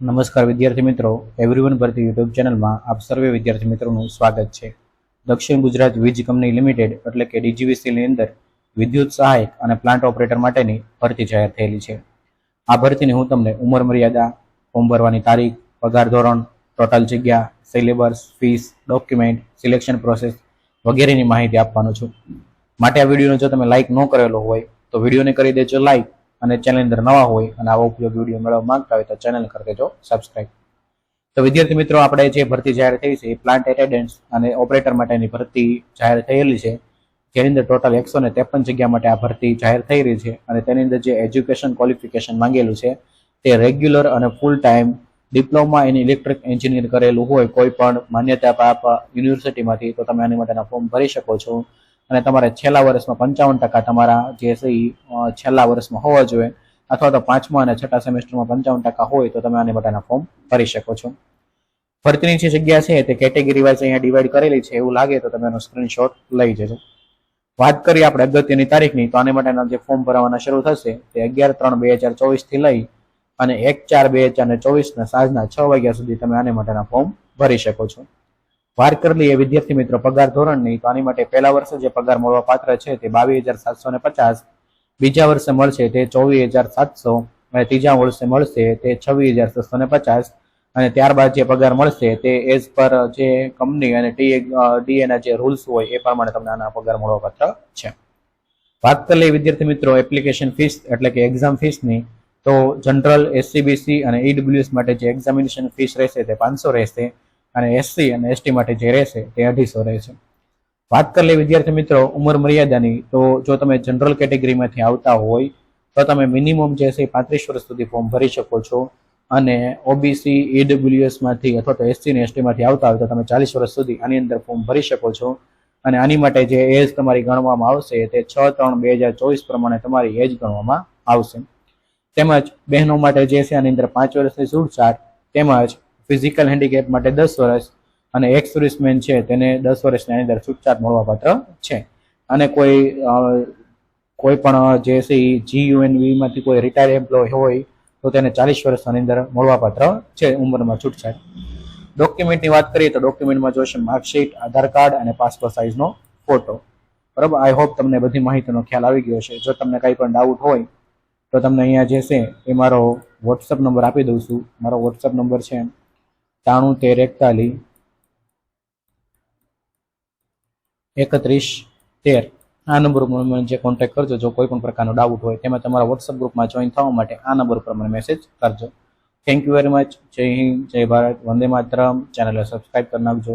નમસ્કાર વિદ્યાર્થી મિત્રો એવરીવન ભરતી યુટ્યુબ ચેનલમાં આપ સર્વે વિદ્યાર્થી મિત્રોનું સ્વાગત છે. દક્ષિણ ગુજરાત વીજ કંપની લિમિટેડ, એટલે કે ડીજીવીસીની અંદર, વિદ્યુત સહાયક અને પ્લાન્ટ ઓપરેટર માટેની ભરતી જાહેર થયેલી છે. આ ભરતીની હું તમને ઉંમર મર્યાદા ફોર્મ ભરવાની તારીખ, પગાર ધોરણ ટોટલ જગ્યા syllabus fees document selection process વગેરેની માહિતી આપવાનો છું. માટે આ વિડીયોને જો તમે લાઇક ન કરેલો હોય, તો વિડીયોને કરી દેજો લાઇક અને ચેનલ અંદર નવા હોય અને આવા ઉપયોગ વીડિયો મેળવવા માંગતા હોય તો ચેનલ કરી દેજો સબસ્ક્રાઇબ તો વિદ્યાર્થી મિત્રો, આપણે જે ભરતી જાહેર થઈ છે એ પ્લાન્ટ એટેન્ડન્સ અને ઓપરેટર માટેની ભરતી જાહેર થયેલી છે. જેની અંદર ટોટલ એકસો ને ત્રેપન જગ્યા માટે આ ભરતી જાહેર થઈ રહી છે અને તેની અંદર જે એજ્યુકેશન ક્વોલિફિકેશન માંગેલું છે તે રેગ્યુલર અને full time diploma in electric engineer કરેલું હોય, કોઈ પણ માન્યતા પ્રાપ્ત યુનિવર્સિટીમાંથી તો તમે આની માટેના ફોર્મ ભરી શકો છો. અને તમારે છેલ્લા વર્ષમાં પંચાવન ટકા તમારા જે છે એ છેલ્લા વર્ષમાં હોવા જોઈએ. અથવા તો પાંચમા અને છઠ્ઠા સેમેસ્ટરમાં પંચાવન ટકા હોય તો તમે આને માટેના ફોર્મ ભરી શકો છો. ભરતીની જે જગ્યા છે તે કેટેગરી વાઇઝ અહીંયા ડિવાઈડ કરેલી છે, એવું લાગે તો તમે એનો સ્ક્રીનશોટ લઈ જજો. વાત કરીએ આપણે અગત્યની તારીખની, તો આને માટેના જે ફોર્મ ભરવાના શરૂ થશે તે અગિયાર ત્રણ બે હજાર ચોવીસથી લઈ અને એક ચાર બે હજાર ચોવીસના સાંજના છ વાગ્યા સુધી તમે આને માટેના ફોર્મ ભરી શકો છો. વાત કરી લઈએ વિદ્યાર્થી મિત્રો પગાર ધોરણની. તો આની માટે પહેલા વર્ષે જે પગાર મળવા પાત્ર છે તે બાવીસ હજાર સાતસો ને પચાસ, બીજા વર્ષે મળશે તે ચોવીસ હજાર સાતસો અને ત્રીજા વર્ષે મળશે તે છવ્વીસ હજાર છસો ને પચાસ અને ત્યારબાદ જે પગાર મળશે તે એઝ પર જે કંપની અને ટી ડીએના જે રૂલ્સ હોય એ પ્રમાણે તમને આના પગાર મળવા પાત્ર છે. વાત કરી વિદ્યાર્થી મિત્રો એપ્લિકેશન ફીસ એટલે કે એક્ઝામ ફીસની તો જનરલ એસસીબીસી અને ઈડબ્લ્યુએસ માટે જે એક્ઝામિનેશન ફીસ રહેશે તે પાંચસો રહેશે. અને એસસી અને એસટી માટે જે રહેશે તે અઢીસો રહેશે. વાત કરી લઈએ વિદ્યાર્થી મિત્રો ઉંમર મર્યાદાની, તો જો તમે જનરલ કેટેગરીમાંથી આવતા હોય, તો તમે મિનિમમ જે છે પાંત્રીસ વર્ષ સુધી ફોર્મ ભરી શકો છો. અને ઓબીસી ઈડબ્લ્યુએસમાંથી અથવા તો એસસી ને એસટીમાંથી આવતા હોય તો તમે ચાલીસ વર્ષ સુધી આની અંદર ફોર્મ ભરી શકો છો. અને આની માટે જે એજ તમારી ગણવામાં આવશે તે છ ત્રણ બે હજાર ચોવીસ પ્રમાણે તમારી એજ ગણવામાં આવશે. તેમજ બહેનો માટે જે છે આની અંદર પાંચ વર્ષની છૂટછાટ, તેમજ ફિઝિકલ હેન્ડીકેપ માટે દસ વર્ષ અને એક્સ સર્વિસમેન છે તેને દસ વર્ષની અંદર છૂટછાટ મળવાપાત્ર છે. અને કોઈ કોઈ પણ જે છે એ જીયુએનવી માંથી કોઈ રિટાયર એમ્પ્લોય હોય તો તેને ચાલીસ વર્ષની અંદર મળવાપાત્ર છે ઉંમરમાં છૂટછાટ. ડોક્યુમેન્ટની વાત કરીએ તો ડોક્યુમેન્ટમાં જોશે માર્કશીટ આધાર કાર્ડ અને પાસપોર્ટ સાઇઝનો ફોટો બરાબર? આઈ હોપ તમને બધી માહિતીનો ખ્યાલ આવી ગયો છે જો તમને કંઈ પણ ડાઉટ હોય, તો તમને અહીંયા જે છે એ મારો વોટ્સઅપ નંબર આપી દઉં છું. મારો વોટ્સઅપ નંબર છે ત્રાણું તેર એકતાલીસ. એકત્રીસ તેર. આ નંબર ઉપર મને જે કોન્ટેક્ટ કરજો, જો કોઈ પણ પ્રકારનો ડાઉટ હોય, તેમાં તમારા વોટ્સઅપ ગ્રુપમાં જોઈન થવા માટે આ નંબર ઉપર મને મેસેજ કરજો. થેન્ક યુ વેરી મચ જય હિન્દ, જય ભારત. વંદે માતરમ. ચેનલને સબસ્ક્રાઈબ કરી નાખજો.